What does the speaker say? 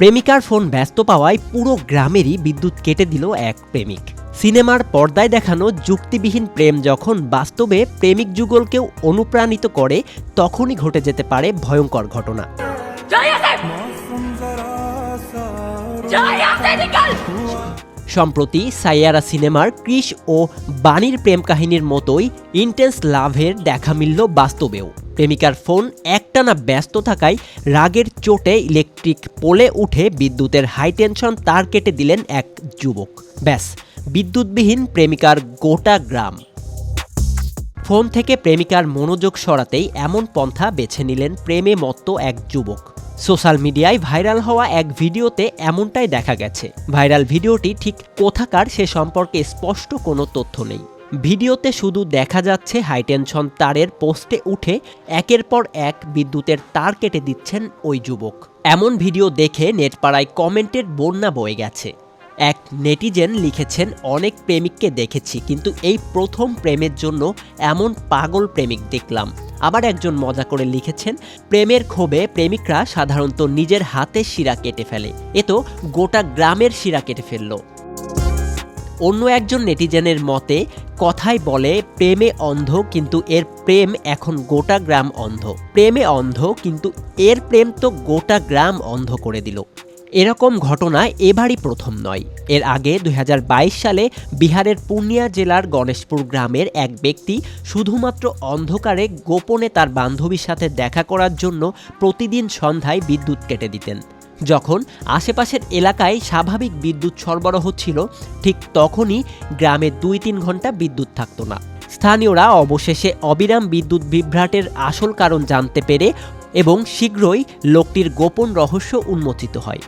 প্রেমিকার ফোন ব্যস্ত পাওয়ায় পুরো গ্রামেরই বিদ্যুৎ কেটে দিল এক প্রেমিক। সিনেমার পর্দায় দেখানো যুক্তিবিহীন প্রেম যখন বাস্তবে প্রেমিক যুগলকেও অনুপ্রাণিত করে, তখনই ঘটে যেতে পারে ভয়ঙ্কর ঘটনা। সম্প্রতি সাইয়ারা সিনেমার কৃষ ও বাণীর প্রেম কাহিনীর মতোই ইন্টেন্স লাভের দেখা মিলল বাস্তবেও। প্রেমিকার ফোন একটানা ব্যস্ত থাকায় রাগের চোটে ইলেকট্রিক পোলে উঠে বিদ্যুতের হাইটেনশন তার কেটে দিলেন এক যুবক। ব্যাস, বিদ্যুৎবিহীন প্রেমিকার গোটা গ্রাম। ফোন থেকে প্রেমিকার মনোযোগ সরাতেই এমন পন্থা বেছে নিলেন প্রেমে মত্ত এক যুবক। সোশ্যাল মিডিয়ায় ভাইরাল হওয়া এক ভিডিওতে এমনটাই দেখা গেছে। ভাইরাল ভিডিওটি ঠিক কোথাকার সে সম্পর্কে স্পষ্ট কোনো তথ্য নেই। ভিডিওতে শুধু দেখা যাচ্ছে হাইটেনশন তারের পোস্টে উঠে একের পর এক বিদ্যুতের তার কেটে দিচ্ছেন ওই যুবক। এমন ভিডিও দেখে নেটপাড়ায় কমেন্টের বন্যা বয়ে গেছে। এক নেটিজেন লিখেছেন, অনেক প্রেমিককে দেখেছি, কিন্তু এই প্রথম প্রেমের জন্য এমন পাগল প্রেমিক দেখলাম। আবার একজন মজা করে লিখেছেন, প্রেমের ক্ষোভে প্রেমিকরা সাধারণত নিজের হাতে শিরা কেটে ফেলে। এ তো গোটা গ্রামের শিরা কেটে ফেলল। অন্য একজন নেটিজেনের মতে কথাই বলে, প্রেমে অন্ধ, কিন্তু এর প্রেম এখন গোটা গ্রাম অন্ধ। প্রেমে অন্ধ, কিন্তু এর প্রেম তো গোটা গ্রাম অন্ধ করে দিল। এরকম ঘটনা এবারই প্রথম নয়। এর আগে দু হাজার বাইশ সালে বিহারের পূর্ণিয়া জেলার গণেশপুর গ্রামের এক ব্যক্তি শুধুমাত্র অন্ধকারে গোপনে তার বান্ধবীর সাথে দেখা করার জন্য প্রতিদিন সন্ধ্যায় বিদ্যুৎ কেটে দিতেন। যখন আশেপাশের এলাকায় স্বাভাবিক বিদ্যুৎ সরবরাহ ছিল, ঠিক তখনই গ্রামে দুই তিন ঘণ্টা বিদ্যুৎ থাকতো না। স্থানীয়রা অবশেষে অবিরাম বিদ্যুৎ বিভ্রাটের আসল কারণ জানতে পেরে এবং শীঘ্রই লোকটির গোপন রহস্য উন্মোচিত হয়।